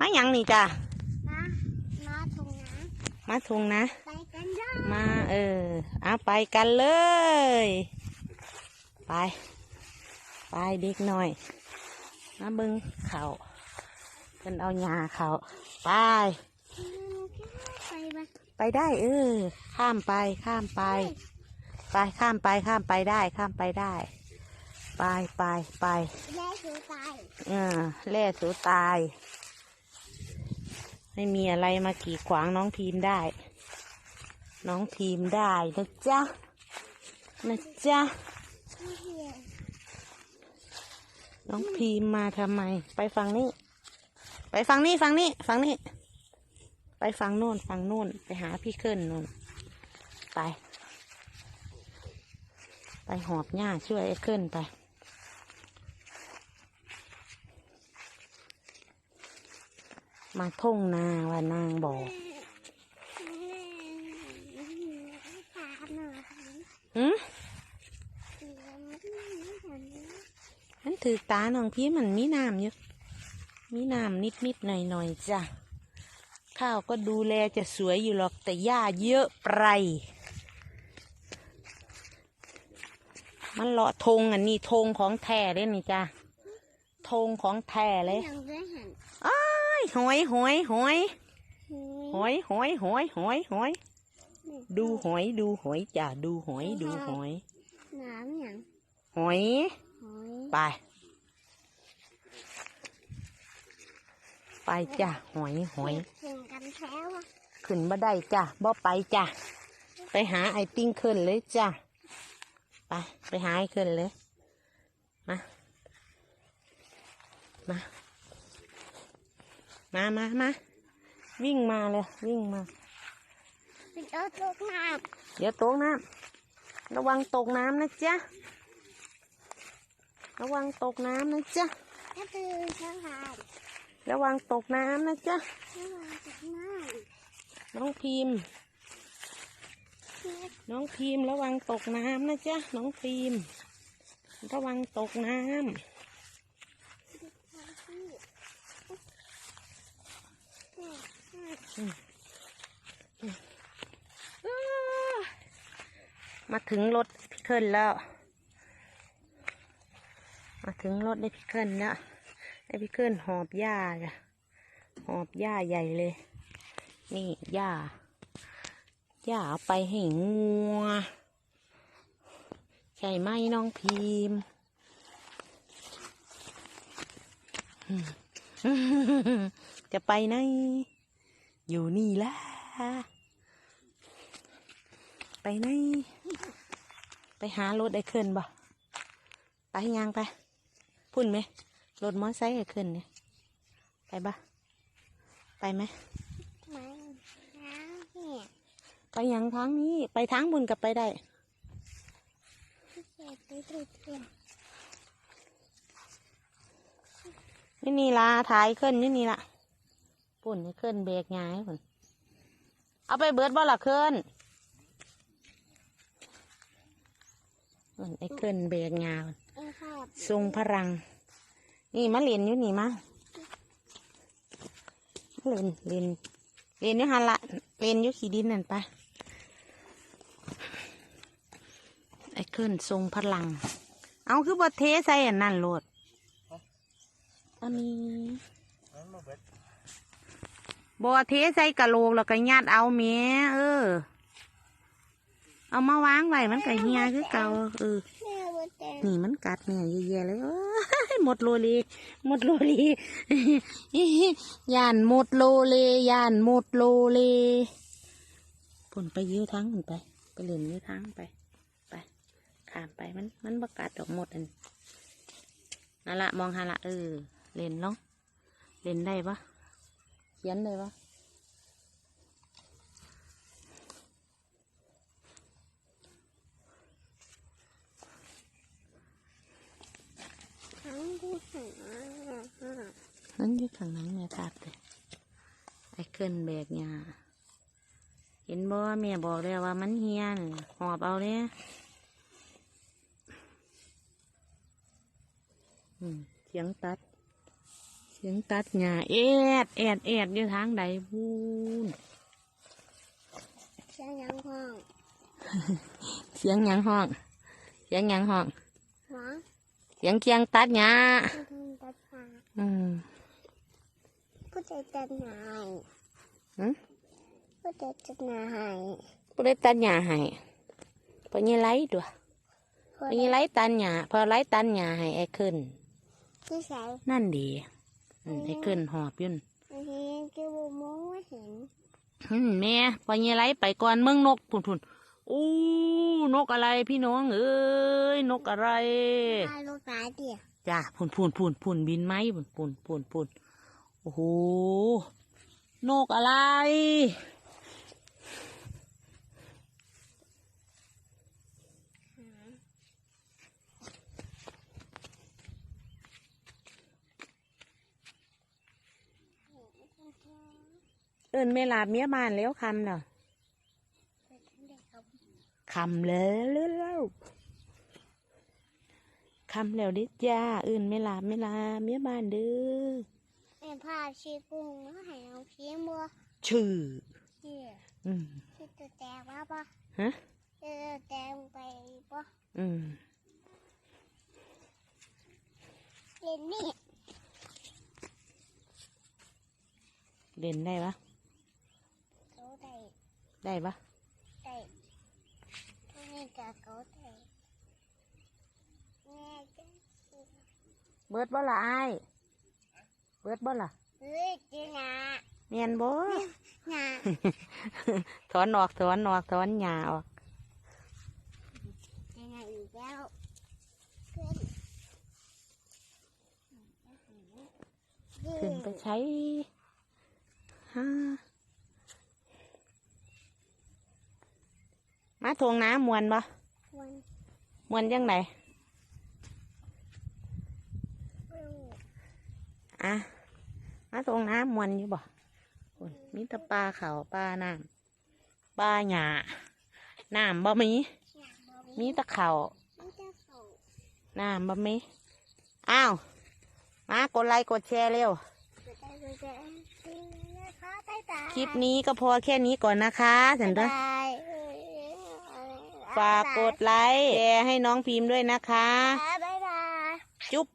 มาหยังนี่จ้ะมา มาทงนะมาทุงนะ ไปกันเด้อมาเออเอาไปกันเลย ไป ไปเด็กหน่อย มาเบึงเขาเพิ่นเอาหญ้าเขาไป ไปไปไปได้เออ ข้ามไปข้ามไป ไปข้ามไปข้ามไปได้ ข้ามไปได้ ไปไปไปแย่สูตาย เออแล่สูตาย ไม่มีอะไรมากีดขวางน้องพีมได้ น้องพีมได้นะจ๊ะนะจ๊ะน้องพีมมาทำไม ไปฝั่งนี้ไปฝั่งนี้ฝั่งนี้ฝั่งนี้ไปฝั่งโน่นฝั่งโน่น ไปหาพี่เคิลโน่น ไป ไปหอบหญ้าช่วยไอ้เคิลไป มาท่งนาว่านางบอกถามหน่อยหืมฉันถือตาน้องพี่มันมีน้ำอยู่มีน้ำนิดนิดๆหน่อยหน่อยๆจ้ะ ข้าวก็ดูแลจะสวยอยู่หรอกแต่หญ้าเยอะไปมันเลาะธงอันนี้ธงของแท้เลยนี่จ้ะธงของแท้เลยยังได้หันอ้า ยหอยหอยหอยหอยหอยหอยหอยหอยดูหอยดูหอยจ้ะดูหอยดูหอยน้ำอย่างหอยหอยไป ไปจ้ะหอยหอยแข่งกันแท้วะขึ้นมาได้จ้ะบ่ไปจ้ะไปหาไอติ้งขึ้นเลยจ้ะไปไปหาไอ้ขึ้นเลยมามา มามามาวิ่งมาเลยวิ่งมาเป็นเออตกน้เดี๋ยวตกน้ำระวังตกน้ำนะจ๊ะระวังตกน้ำนะจ๊ะำก็คือข้าวหานระวังตกน้ำนะจ๊ะข้าวหานจากน้น้องพิมพ์ำน้องพิมพ์ระวังตกน้ำนะจ๊ะน้องพิมพ์ระวังตกน้ำอ้า มาถึงรถพี่เคิลแล้ว มาถึงรถได้พี่เคิลแล้วไอ้พี่เคิลหอบหญ้าจ้ะหอบหญ้าใหญ่เลย นี่หญ้าอย่าเอาไปให้งัวใช่ไหมน้องพีมจะไปไหน อยู่นี่ละไปไหนไปหารถไอ้เคินบ่ไปยังไป พุ่นไหมรถมอไซค์ไอ้เคินเนี่ยไปบ่ไปไหมมันน้ำเนี่ยไปยังทางนี้ ไปทางบุญกับไปได้เจ็บไปตุดเสียนี่นี่ละถ่ายขึ้นนี่นี่ละ ปุ่นให้ขึ้นเบรกง่ายปุ่นเอาไปเบิดบ่ละขึ้นปุ่นไอ้ขึ้นเบรกงาพุ่นเอ้ครับทรงพลัง นี่มาเรียนอยู่นี่มามาเรียนเรียนเรียนอยู่หันละเรียนอยู่ขี้ดินนั่นไปไอ้ขึ้นทรงพลัง เอาคือบ่เทใส่อันนั่นโลดอันนี้ บ่เทใส่กะโหลกแล้วก็ยัดเอาเมียเออ เอามาวางไว้มันก็เฮียคือเก่าเออนี่มันกัดเนี่ยเยอะแยะเลยหมดโลเลหมดโลเลย่านหมดโลเลย่านหมดโลเลผลไปยื้อทั้งผลไป ไปเล่นยื้อทั้งไปไปขามไปมันมันบกัดดอกหมดอันนั่นละมองหาละเออเล่นเนาะเล่นได้ปะ เขียนได้ปะนั่นอยู่ข้างหลังแม่ทัดเลยไอ้เกินแบกเงียเห็นบ่แม่บอกแล้วว่ามันเฮียนหอบเอาเนี่ยอืมเสียงตัด สียงตัดหญ้าแอดแอดแอดอยู่ทางใดพูนเสียงยังห้อง เสียงหยังห้อง เสียงหยังห้องหวังเสียงเคียงตัดหญ้าคุณทำตัดหาอืมผู้ใดตัดหายหึผู้ใดตัดหายผู้ได้ตัดหญ้าให้พอยี่ไล่ด้วยพอยี่ไล่ตัดหญ้าพอไล่ตัดหญ้าให้ไอ้ขึ้นที่ใส่นั่นดี อืมไอ้ขึ้นหอบอยุ่นอันนี้คือบูมองไม่เห็นอืมแม่พอยี่ไล่ไปก่อนเมืองนกพุ่นพุ่นอู้นกอะไรพี่น้องเอ้ยนกอะไรพาลูกหลานเดียวจ้าพุ่นพุ่นพุ่นพุ่นบินไหมพุ่นพุ่นพุ่นพุ่นโอ้โหนกอะไร เอินไม่หลาบเมียบ้านแล้วคำเนาะคำแล้วเร็วๆคำแล้วดิจ้าเอินไม่หลาบไม่หลาบเมียบ้านเด้อแม่พาชีกุ้งแล้วให้น้องพีมัวชื่อเชี่ยอืมชื่อตัวแตกว่าปะฮะชื่อตัวแตกไปปะอืมเล่นนี่เล่นได้ปะเขาได้ ได้ปะได้พวกนี้กับเขาได้แม่จะเบิดบ่ละไอายเบิดบ่ละเฮ้ยจีน่าเมียนบ่น่าถอนออกถอนออกถอนหญ้าออกจีน่าอีกแล้วขึ้นขึ้นไปใช้ฮะ มาทวงน้ำมวนบ่วันมวนยังไงลูกอะมาตรงน้ำมวนอยู่บ่พุ่นมีแต่ปลาเขาปลาน้ำปลาหญ้าน้ำบ่มีอยากบอกมีแตะเขามีแต่เขาน้ำบ่มีอ้าวมากดไลค์กดแชร์เร็วจะได้จะได้นะคะตายตายคลิปนี้ก็พอแค่นี้ก่อนนะคะสันเดอบาย ฝากกดไลค์แชร์ให้น้องพิมพ์ด้วยนะคะ บ๊ายบาย จุ๊บ